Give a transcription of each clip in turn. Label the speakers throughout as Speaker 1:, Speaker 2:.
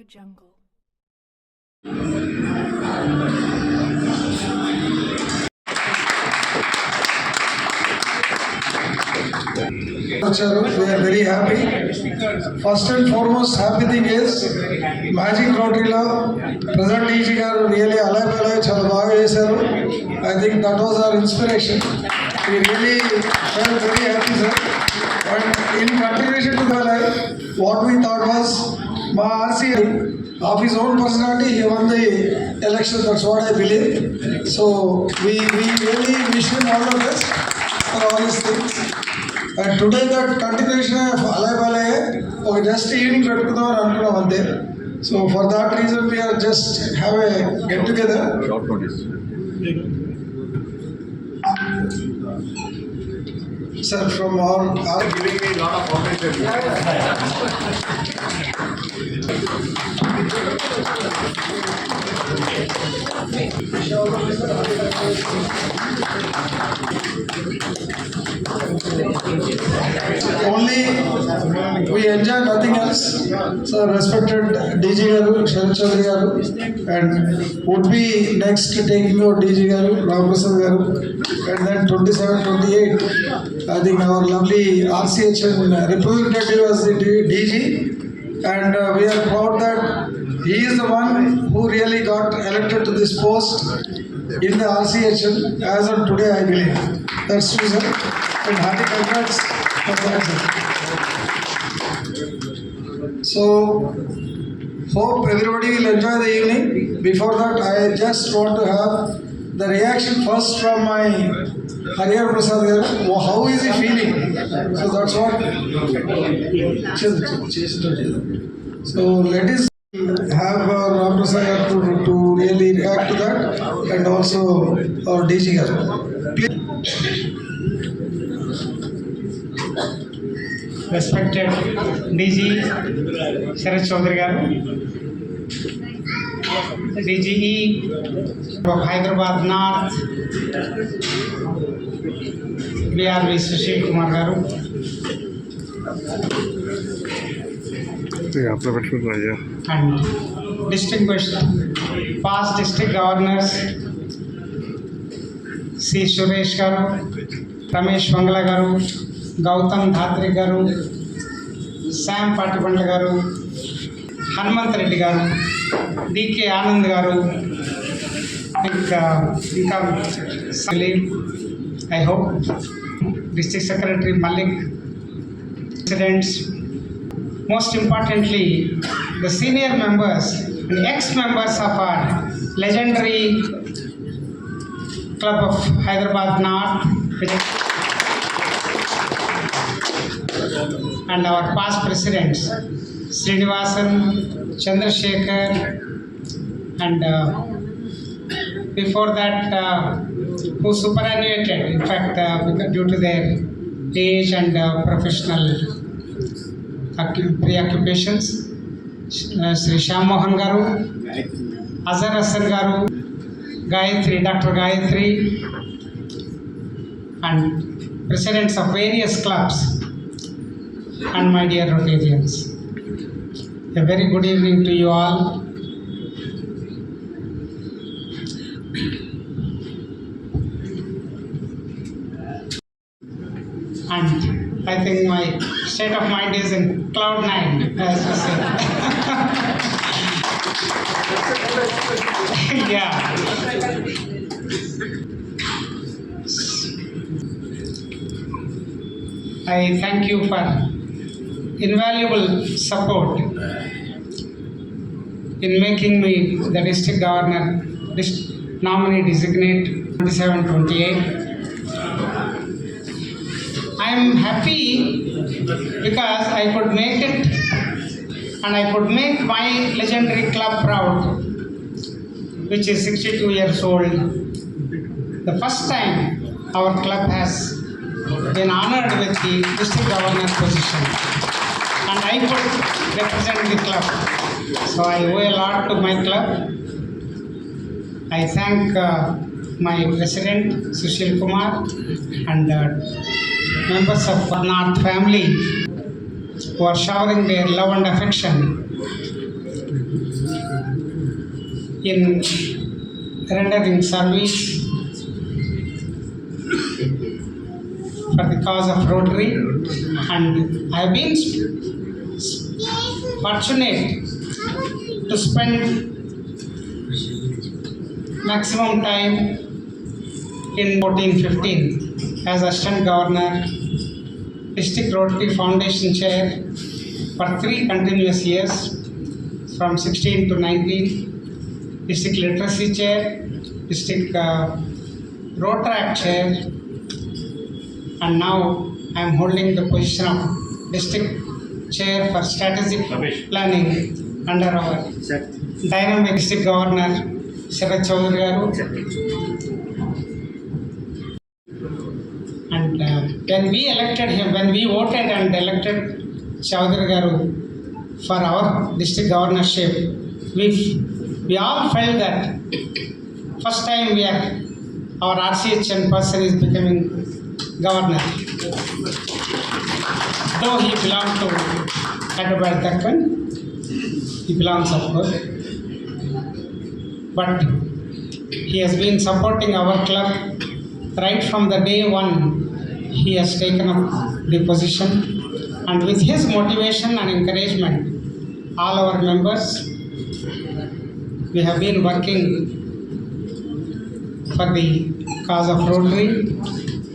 Speaker 1: Audio Jungle.
Speaker 2: వచ్చారు we are very happy first and foremost happy thing is magic లాటరీలో present DG గారు really Alai Alai చాలా బాగా చేశారు I think that was our inspiration we really fell very happy sir and in continuation to the life what we thought was మా RC of his own personality he won the election that's what I believe so we we really wish him all the best for all his things and today that continuation of Alai Balai ఒక just evening పెట్టుకుందాం అని అనుకున్నాం అంతే so for that reason we are just have a get together
Speaker 3: short notice.
Speaker 2: sir, from all are
Speaker 3: giving me a lot of attention.
Speaker 2: Only we enjoy nothing else sir respected DG గారు Sharath Chowdary garu and would be next taking your DG గారు Ramprasad garu and then twenty seven twenty eight I think our lovely RCHN representative was the DG and we're proud that proud that he is the one who really got elected to in the RCHN as of today, I believe. That's true, sir. And happy congrats for that, sir. So, hope everybody will enjoy the evening. Before that, I just want to have the reaction first from my Hariyar Prasad garu. How is he feeling? So that's what. So let us have uh, Ram Prasad to, to really react to that and also our DG as well.
Speaker 4: Respected DG Sharad Chaudhary Garu, DGE of Hyderabad North, BRB Sushil Kumar Garu. Kumar గారు
Speaker 3: आपने बैठने को
Speaker 4: and distinguished past district governors C Suresh గారు రమేష్ మంగళ గారు గౌతమ్ ధాత్రి గారు Sam Patibandla గారు హనుమంత్ రెడ్డి గారు డికే ఆనంద్ గారు ఇంకా ఇంకా Salim I hope district secretary Mallik presidents most importantly, the senior members and ex-members of our legendary club of Hyderabad North, and our past presidents, Srinivasan, Chandrasekhar, and uh, before that, uh, who superannuated, in fact, uh, due to their age and uh, professional occu- preoccupations uh, Shri Shyam Mohan గారు అజర్ హసన్ గారు Gayatri doctor Gayatri and presidents of various clubs and my dear Rotarians a very good evening to you all and I think my state of mind is in cloud nine, as you say. yeah. I thank you for invaluable support in making me the district governor, dis- nominee designate 27 28. I am happy because I could make it and I could make my legendary club proud, which is 62 years old. The first time our club has been honored with the district governor position, and I could represent the club. So I owe a lot to my club. I thank uh, my president Sushil Kumar and uh, members of North family. Who are showering their love and affection. In rendering service for the cause of Rotary and I have been fortunate to spend maximum time in 1415 as assistant governor, district Rotary Foundation chair for three continuous years from 16 to 19, district literacy chair, district uh, Rotaract chair, and now I am holding the position of district chair for strategic planning under our dynamic district governor Sharad Chaudhary garu. And uh, when we elected him, when we voted and elected Chaudhary garu for our district governorship, we we all felt that first time we are our RCHN person is becoming governor. Though he belonged to Hyderabad Deccan, he belongs of course, but he has been supporting our club right from the day one. He has taken up the position, and with his motivation and encouragement, all our members, we have been working for the cause of Rotary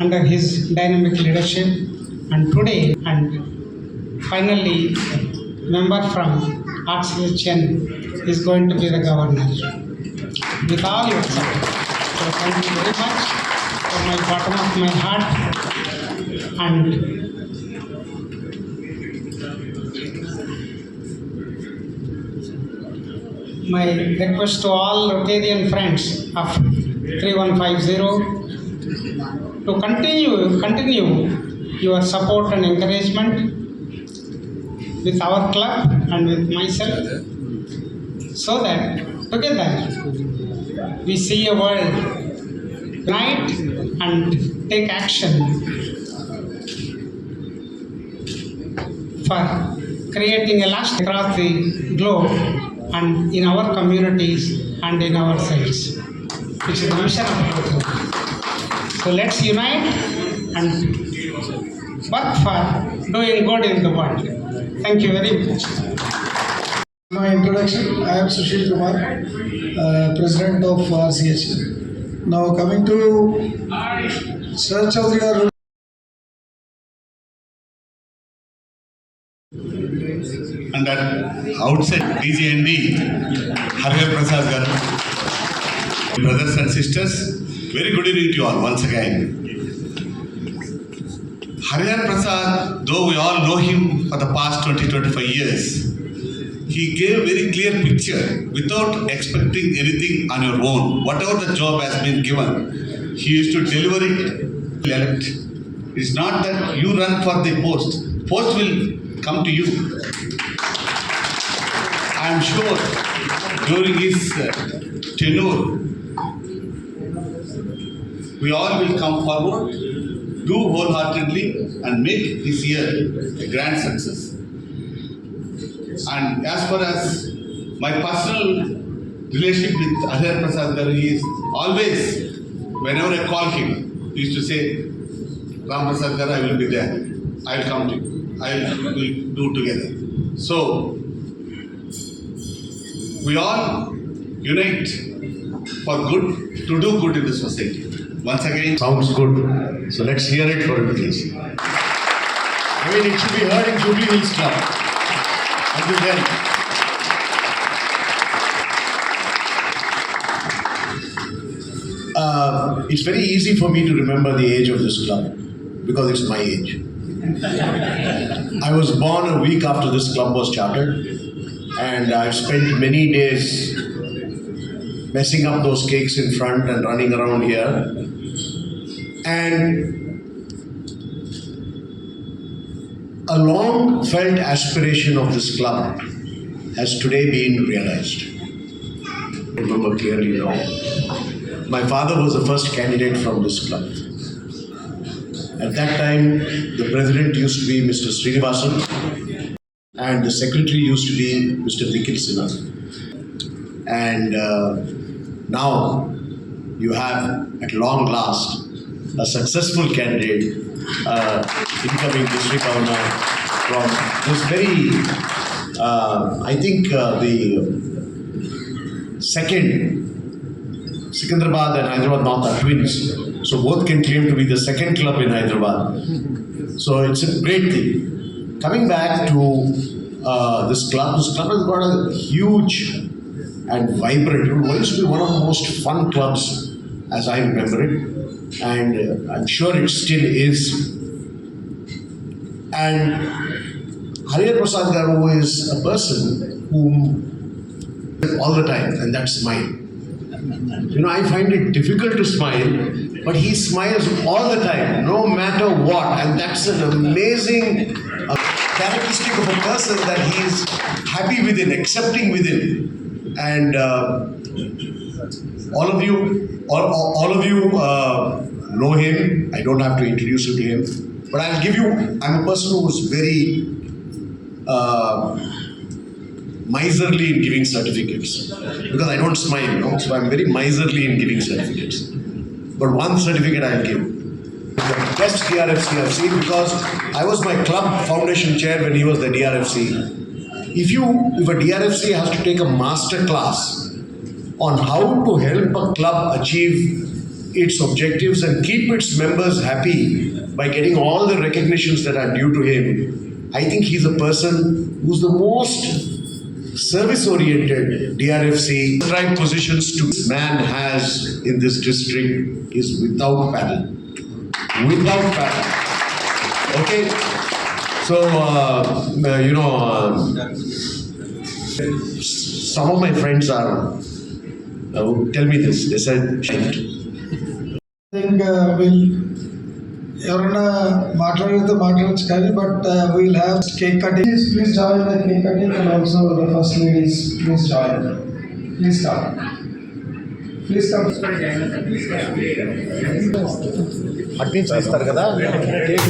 Speaker 4: under his dynamic leadership, and today, and finally, member from RCHN is going to be the governor with all your support. So thank you very much from my bottom of my heart and my request to all Rotarian friends of 3150 to continue continue your support and encouragement with our club and with myself so that together we see a world unite and take action for creating a last across the globe and in our communities and in ourselves, which is the mission of Rotary. So let's unite and work for doing good in the world. Thank you very much.
Speaker 2: My introduction, I am Sushil Kumar, uh, President of RCH. Now coming to Sir Chaudhary
Speaker 1: Harve Prasad garu. Brothers and sisters, very good evening to you all once again. Harihar Prasad, though we all know him for the past 20 25 years, he gave a very clear picture without expecting anything on your own. Whatever the job has been given, he used to deliver it. It's not that you run for the post, post will come to you. Am sure during his uh, tenure, we all will come forward, do wholeheartedly, and make this year a grand success. And as far as my personal relationship with Adhir Prasad Garu, he is always, whenever I call him, he used to say, Ram Prasad Garu, I will be there. I will come to you. I will we'll do together. So, we all unite for good, to do good in the society. Once again,
Speaker 5: Sounds good. So let's hear it for him, please. I mean, it should be heard in Jubilee Hills Club. Until then. Uh, it's very easy for me to remember the age of this club because it's my age. I was born a week after this club was chartered, and I've spent many days messing up those cakes in front and running around here. And a long felt aspiration of this club has today been realized. I remember clearly now. My father was the first candidate from this club. At that time, the president used to be Mr. Srinivasan and the secretary used to be Mr. Nikhil Sinha. And uh, now you have, at long last, a successful candidate, uh, incoming district governor from this very, uh, I think uh, the second Secunderabad and Hyderabad North are twins. So both can claim to be the second club in Hyderabad. So it's a great thing. Coming back to uh, this club, this club has got a huge and vibrant, it used to be one of the most fun clubs as I remember it. And uh, I'm sure it still is. And Hariyar Prasad Garu is a person whom all the time, and that's mine. You know, I find it difficult to smile, but he smiles all the time, no matter what. And that's an amazing uh, characteristic of a person that he is happy within, accepting within. And uh, all of you, all, all of you uh, know him. I don't have to introduce you to him. But I'll give you, I'm a person who's very uh, miserly in giving certificates because I don't smile, so I'm very miserly in giving certificates. But one certificate I'll give. The best DRFC I've seen because I was my club foundation chair when he was the DRFC. If you, if a DRFC has to take a master class on how to help a club achieve its objectives and keep its members happy by getting all the recognitions that are due to him, I think he's a person who's the most service oriented DRFC right positions to man has in this district is without parallel, Without parallel. Okay? So, uh, uh you know, uh, some of my friends are uh, tell me this. They said, I
Speaker 2: think uh, will ఎవరైనా మాట్లాడితే మాట్లాడచ్చు కానీ but will have cake cutting please join the cake cutting and also the first ladies please join please come please come
Speaker 5: అట్నుంచి ఇస్తారు కదా.
Speaker 4: Cake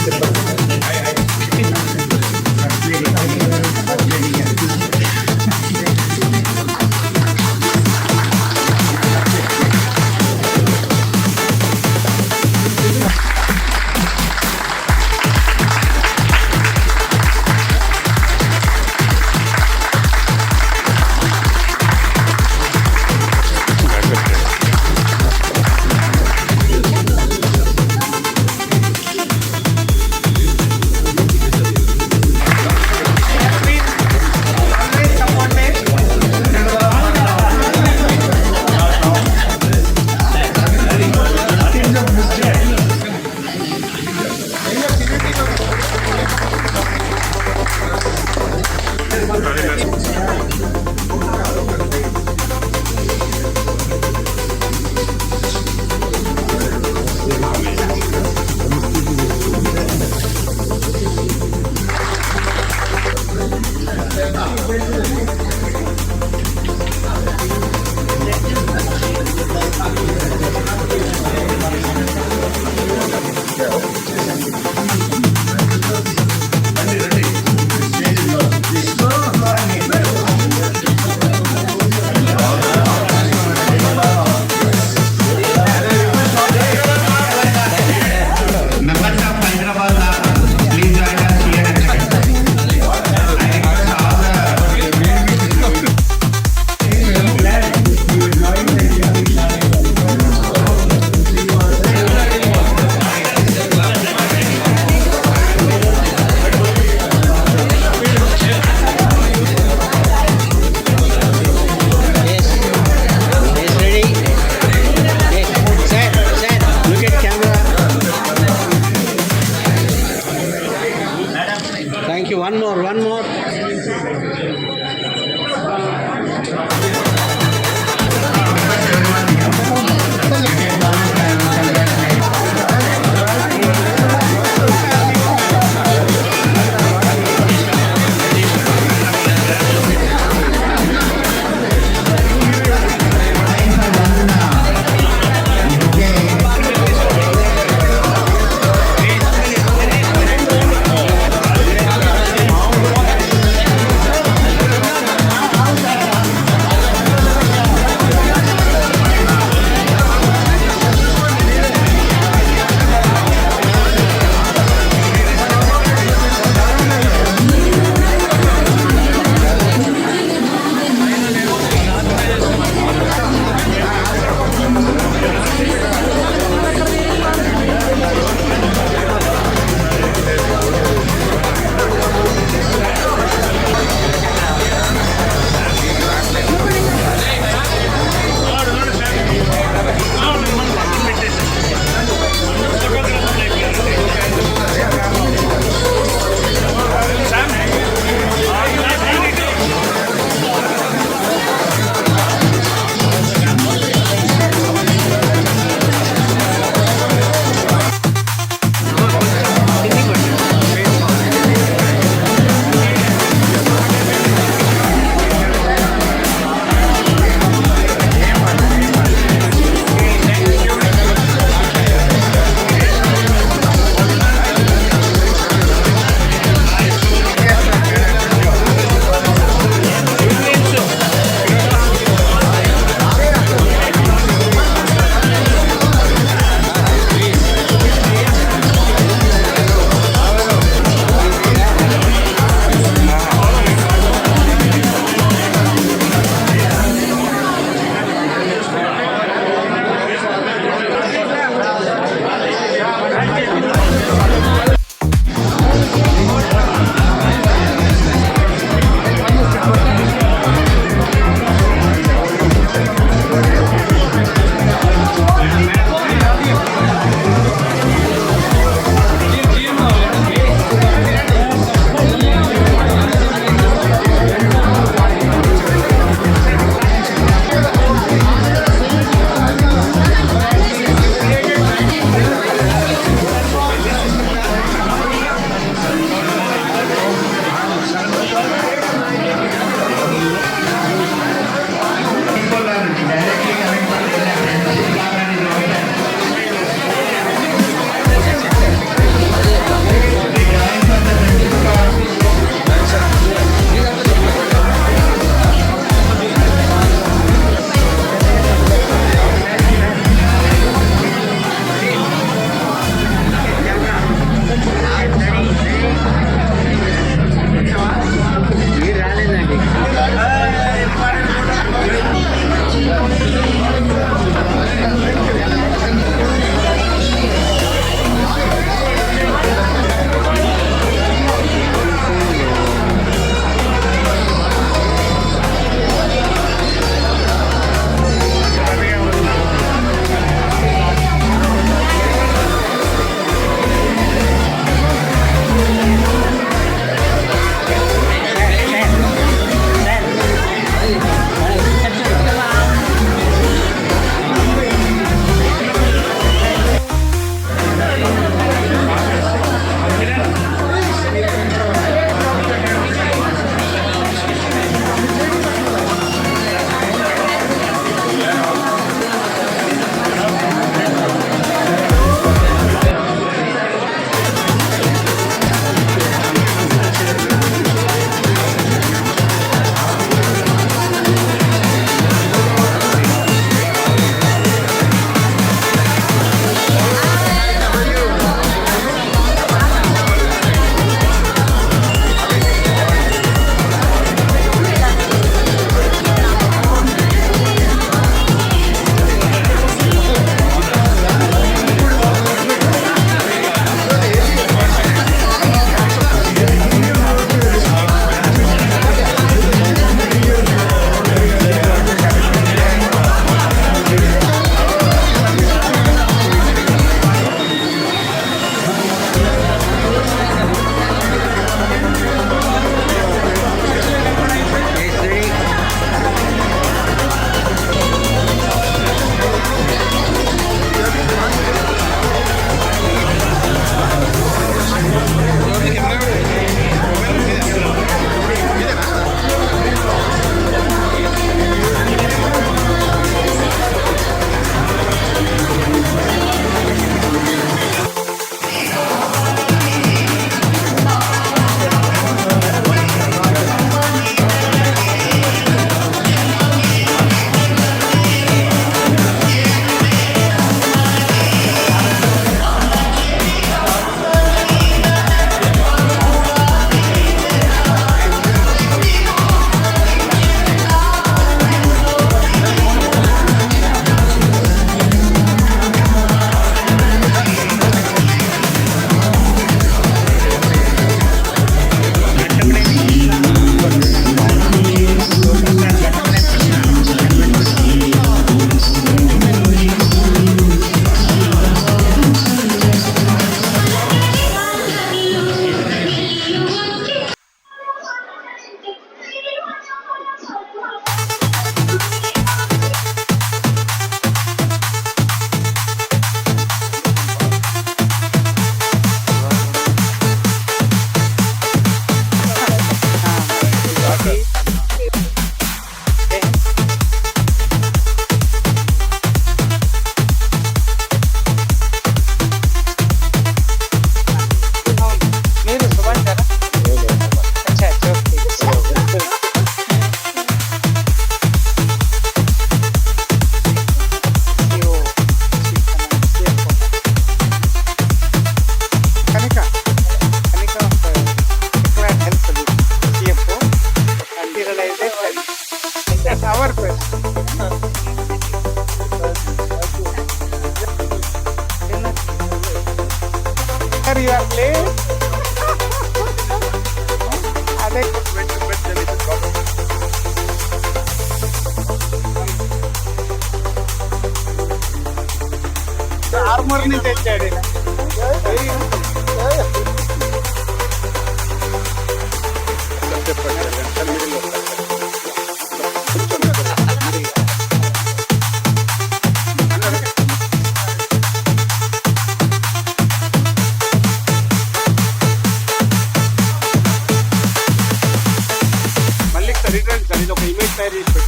Speaker 4: helmet where is better.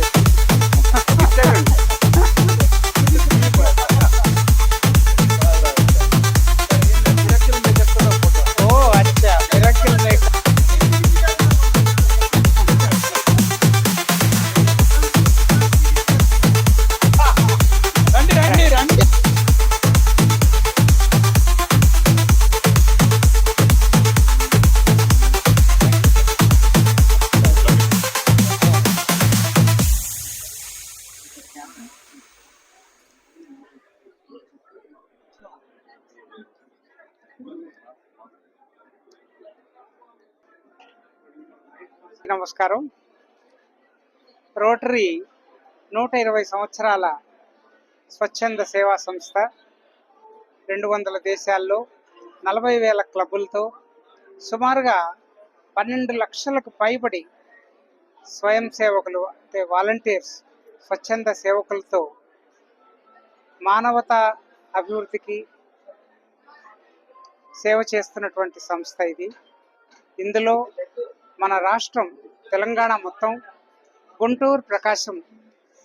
Speaker 4: It's నమస్కారం. Rotary నూట ఇరవై సంవత్సరాల స్వచ్ఛంద సేవా సంస్థ. రెండు వందల దేశాల్లో నలభై వేల క్లబ్బులతో సుమారుగా పన్నెండు లక్షలకు పైబడి స్వయం సేవకులు అంటే వాలంటీర్స్ స్వచ్ఛంద సేవకులతో మానవతా అభివృద్ధికి సేవ చేస్తున్నటువంటి సంస్థ ఇది. ఇందులో మన రాష్ట్రం తెలంగాణ మొత్తం గుంటూరు ప్రకాశం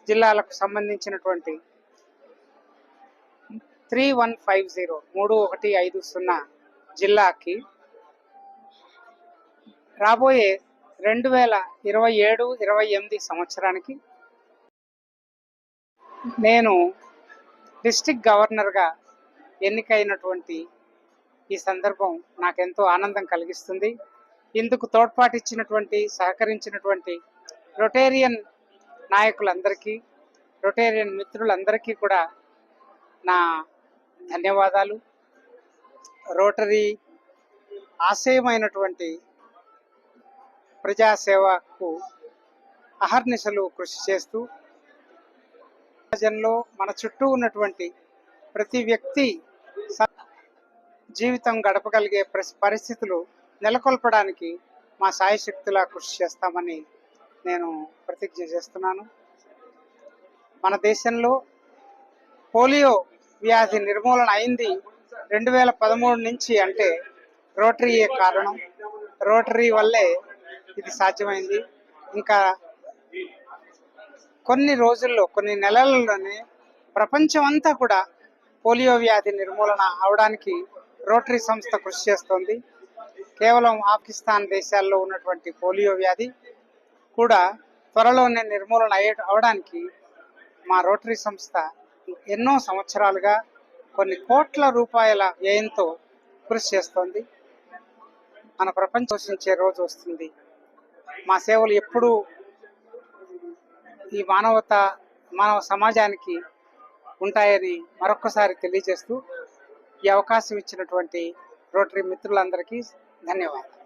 Speaker 4: జిల్లాలకు సంబంధించినటువంటి త్రీ వన్ ఫైవ్ జీరో మూడు ఒకటి ఐదు సున్నా జిల్లాకి రాబోయే రెండు వేల ఇరవై ఏడు ఇరవై ఎనిమిది సంవత్సరానికి నేను డిస్టిక్ గవర్నర్గా ఎన్నికైనటువంటి ఈ సందర్భం నాకెంతో ఆనందం కలిగిస్తుంది. ఇందుకు తోడ్పాటిచ్చినటువంటి సహకరించినటువంటి రొటేరియన్ నాయకులందరికీ రొటేరియన్ మిత్రులందరికీ కూడా నా ధన్యవాదాలు. రోటరీ ఆశయమైనటువంటి ప్రజాసేవకు అహర్నిశలు కృషి చేస్తూ సమాజంలో మన చుట్టూ ఉన్నటువంటి ప్రతి వ్యక్తి స- జీవితం గడపగలిగే పరిస్థితులు నెలకొల్పడానికి మా సాయశక్తులా కృషి చేస్తామని నేను ప్రతిజ్ఞ చేస్తున్నాను. మన దేశంలో పోలియో వ్యాధి నిర్మూలన అయింది రెండు వేల పదమూడు నుంచి అంటే రోటరీయే కారణం? రోటరీ వల్లే ఇది సాధ్యమైంది. ఇంకా కొన్ని రోజుల్లో కొన్ని నెలల్లోనే ప్రపంచం అంతా కూడా పోలియో వ్యాధి నిర్మూలన అవడానికి రోటరీ సంస్థ కృషి చేస్తోంది. కేవలం పాకిస్తాన్ దేశాల్లో ఉన్నటువంటి పోలియో వ్యాధి కూడా త్వరలోనే నిర్మూలన అయ్యే అవడానికి మా రోటరీ సంస్థ ఎన్నో సంవత్సరాలుగా కొన్ని కోట్ల రూపాయల వ్యయంతో కృషి చేస్తోంది. మన ప్రపంచం పోషించే రోజు వస్తుంది. మా సేవలు ఎప్పుడూ ఈ మానవత మానవ సమాజానికి ఉంటాయని మరొక్కసారి తెలియజేస్తూ ఈ అవకాశం ఇచ్చినటువంటి రోటరీ మిత్రులందరికీ धन्यवाद.